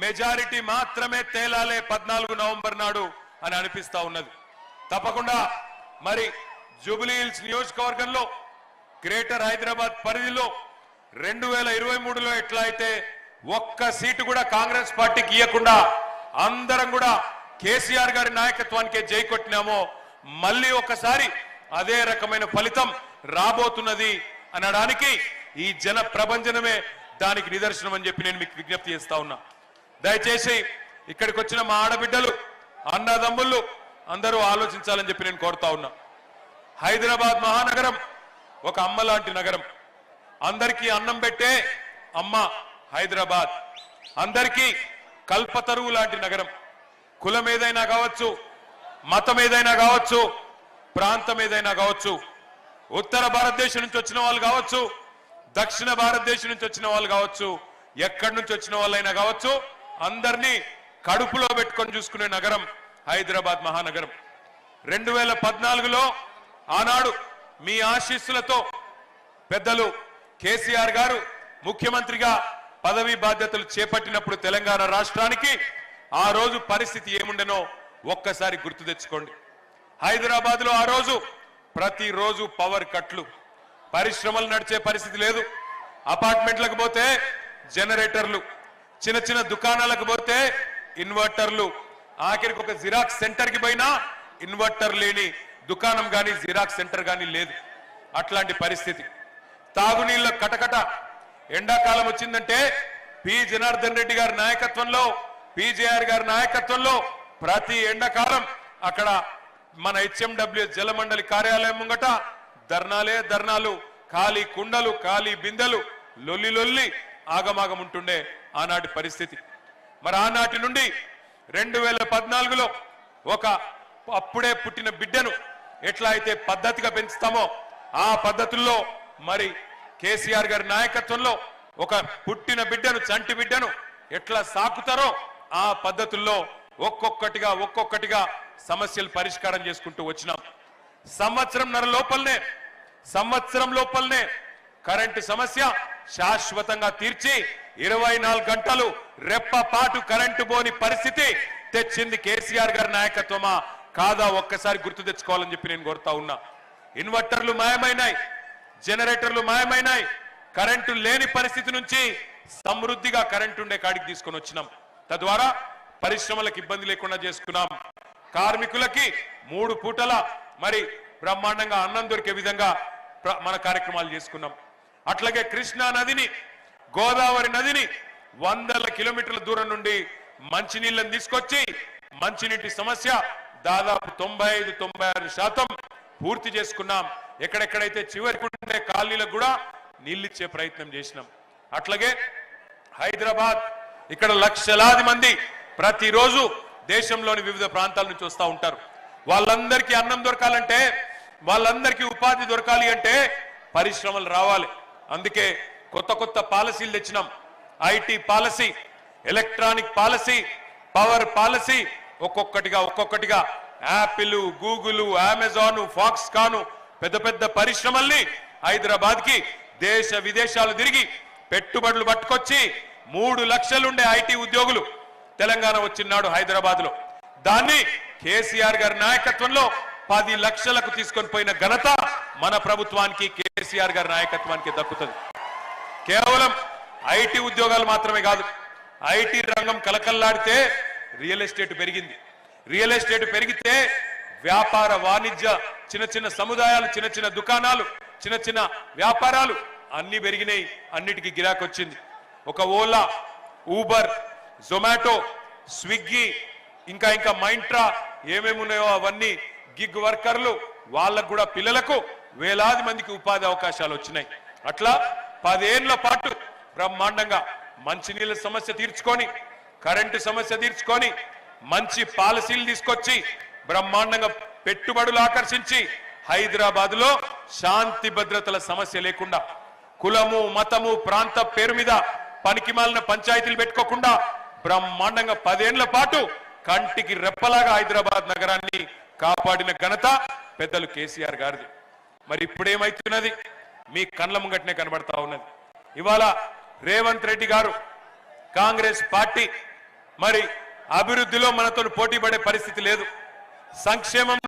Majority మాత్రమే తేలాలే పద్నాలుగు November నాడు అని అనిపిస్తా ఉన్నది. తప్పకుండా మరి జూబిలీ హిల్స్ నియోజకవర్గంలో గ్రేటర్ హైదరాబాద్ పరిధిలో రెండు వేల ఇరవై మూడులో ఎట్లా అయితే ఒక్క సీటు కూడా కాంగ్రెస్ పార్టీకి ఇవ్వకుండా అందరం కూడా కేసీఆర్ గారి నాయకత్వానికే జై కొట్టినామో మళ్ళీ ఒకసారి అదే రకమైన ఫలితం రాబోతున్నది అనడానికి ఈ జన ప్రభంజనమే దానికి నిదర్శనం అని చెప్పి నేను మీకు విజ్ఞప్తి చేస్తా ఉన్నా. దయచేసి ఇక్కడికి వచ్చిన మా ఆడబిడ్డలు అన్నదమ్ముళ్ళు అందరూ ఆలోచించాలని చెప్పి నేను కోరుతా ఉన్నా. హైదరాబాద్ మహానగరం ఒక అమ్మ లాంటి నగరం. అందరికీ అన్నం పెట్టే అమ్మ హైదరాబాద్. అందరికీ కల్పతరువు లాంటి నగరం. కులం ఏదైనా కావచ్చు మతం ఏదైనా కావచ్చు ప్రాంతం ఏదైనా కావచ్చు ఉత్తర భారతదేశం నుంచి వచ్చిన వాళ్ళు కావచ్చు దక్షిణ భారతదేశం నుంచి వచ్చిన వాళ్ళు కావచ్చు ఎక్కడి నుంచి వచ్చిన వాళ్ళైనా కావచ్చు అందరినీ కడుపులో పెట్టుకొని చూసుకునే నగరం హైదరాబాద్ మహానగరం. రెండు వేల పద్నాలుగులో ఆనాడు మీ ఆశీస్సులతో పెద్దలు కేసీఆర్ గారు ముఖ్యమంత్రిగా పదవి బాధ్యతలు చేపట్టినప్పుడు తెలంగాణ రాష్ట్రానికి ఆ రోజు పరిస్థితి ఏముండెనో ఒక్కసారి గుర్తు తెచ్చుకోండి. హైదరాబాద్లో ఆ రోజు ప్రతిరోజు పవర్ కట్లు. పరిశ్రమలు నడిచే పరిస్థితి లేదు. అపార్ట్మెంట్లకు పోతే జనరేటర్లు. చిన్న చిన్న దుకాణాలకు పోతే ఇన్వర్టర్లు. ఆఖరికి ఒక జిరాక్స్ సెంటర్కి పోయినా ఇన్వర్టర్ లేని దుకాణం గాని జిరాక్స్ సెంటర్ గాని లేదు. అట్లాంటి పరిస్థితి. తాగునీళ్ళ కటకట. ఎండాకాలం వచ్చిందంటే పి. జనార్దన్ రెడ్డి గారి నాయకత్వంలో పిజేఆర్ గారి నాయకత్వంలో ప్రతి ఎండాకాలం అక్కడ మన హెచ్ఎండబ్ల్యూ జలమండలి కార్యాలయం ముంగట ధర్నాలే ధర్నాలు. ఖాళీ కుండలు ఖాళీ బిందెలు లొల్లి లొల్లి ఆగమాగం ఉంటుండే ఆనాటి పరిస్థితి. మరి ఆనాటి నుండి రెండు వేల పద్నాలుగులో ఒక అప్పుడే పుట్టిన బిడ్డను ఎట్లా అయితే పద్ధతిగా పెంచుతామో ఆ పద్ధతుల్లో మరి కేసీఆర్ గారి నాయకత్వంలో ఒక పుట్టిన బిడ్డను చంటి బిడ్డను ఎట్లా సాకుతారో ఆ పద్ధతుల్లో ఒక్కొక్కటిగా ఒక్కొక్కటిగా సమస్యలు పరిష్కారం చేసుకుంటూ వచ్చినాం. సంవత్సరం నర లోపలనే సంవత్సరం లోపలనే కరెంటు సమస్య శాశ్వతంగా తీర్చి ఇరవై నాలుగు గంటలు రెప్పపాటు కరెంటు పోని పరిస్థితి తెచ్చింది కేసీఆర్ గారి నాయకత్వమా? కాదా? ఒక్కసారి గుర్తు తెచ్చుకోవాలని చెప్పి నేను కోరుతా ఉన్నా. ఇన్వర్టర్లు మాయమైనాయి జనరేటర్లు మాయమైనాయి. కరెంటు లేని పరిస్థితి నుంచి సమృద్ధిగా కరెంటు ఉండే కాడికి తీసుకొని వచ్చినాం. తద్వారా పరిశ్రమలకు ఇబ్బంది లేకుండా చేసుకున్నాం. కార్మికులకి మూడు పూటల మరి బ్రహ్మాండంగా అన్నం దొరికే విధంగా మన కార్యక్రమాలు చేసుకున్నాం. అట్లాగే కృష్ణా నదిని గోదావరి నదిని వందల కిలోమీటర్ల దూరం నుండి మంచినీళ్ళని తీసుకొచ్చి మంచినీటి సమస్య దాదాపు తొంభై ఐదు తొంభై ఆరు శాతం పూర్తి చేసుకున్నాం. ఎక్కడెక్కడైతే చివరికి ఉండే కాలనీలకు కూడా నీళ్ళిచ్చే ప్రయత్నం చేసినాం. అట్లాగే హైదరాబాద్ ఇక్కడ లక్షలాది మంది ప్రతిరోజు దేశంలోని వివిధ ప్రాంతాల నుంచి వస్తూ ఉంటారు. వాళ్ళందరికీ అన్నం దొరకాలంటే వాళ్ళందరికీ ఉపాధి దొరకాలి అంటే పరిశ్రమలు రావాలి. అందుకే కొత్త కొత్త పాలసీలు తెచ్చినాం. IT policy electronic policy power policy ఒక్కొక్కటిగా ఒక్కొక్కటిగా యాపిల్ గూగుల్ అమెజాన్ ఫాక్స్కాన్ పెద్ద పెద్ద పరిశ్రమల్ని హైదరాబాద్కి దేశ విదేశాలు తిరిగి పెట్టుబడులు పట్టుకొచ్చి మూడు లక్షలుండే ఐటీ ఉద్యోగులు తెలంగాణ వచ్చినాడు హైదరాబాద్లో దాన్ని కేసీఆర్ గారి నాయకత్వంలో పది లక్షలకు తీసుకొని పోయిన ఘనత మన ప్రభుత్వానికి కేసీఆర్ గారి నాయకత్వానికి దక్కుతుంది. కేవలం ఐటీ ఉద్యోగాలు మాత్రమే కాదు ఐటీ రంగం కలకల్లాడితే రియల్ ఎస్టేట్ పెరిగింది. రియల్ ఎస్టేట్ పెరిగితే వ్యాపార వాణిజ్య చిన్న చిన్న సముదాయాలు చిన్న చిన్న దుకాణాలు చిన్న చిన్న వ్యాపారాలు అన్ని పెరిగినాయి అన్నిటికీ గిరాకీ వచ్చింది ఒక ఓలా ఊబర్ జొమాటో స్విగ్గీ ఇంకా ఇంకా మైంట్రా ఏమేమి ఉన్నాయో అవన్నీ గిగ్ వర్కర్లు వాళ్ళకు కూడా పిల్లలకు వేలాది మందికి ఉపాధి అవకాశాలు వచ్చినాయి. అట్లా పదేళ్ళ పాటు బ్రహ్మాండంగా మంచినీళ్ళ సమస్య తీర్చుకొని కరెంటు సమస్య తీర్చుకొని మంచి పాలసీలు తీసుకొచ్చి బ్రహ్మాండంగా పెట్టుబడులు ఆకర్షించి హైదరాబాద్లో శాంతి భద్రతల సమస్య లేకుండా కులము మతము ప్రాంత పేరు మీద పనికిమాలిన పంచాయతీలు పెట్టుకోకుండా బ్రహ్మాండంగా పదేళ్ళ పాటు కంటికి రెప్పలాగా హైదరాబాద్ నగరాన్ని కాపాడిన ఘనత పెద్దలు కేసీఆర్ గారిది. మరి ఇప్పుడేమైతున్నది? మీ కళ్ళ ముంగట్నే కనబడతా ఉన్నది. ఇవాళ రేవంత్ రెడ్డి గారు కాంగ్రెస్ పార్టీ మరి అభివృద్ధిలో మనతో పోటీ పడే పరిస్థితి లేదు. సంక్షేమం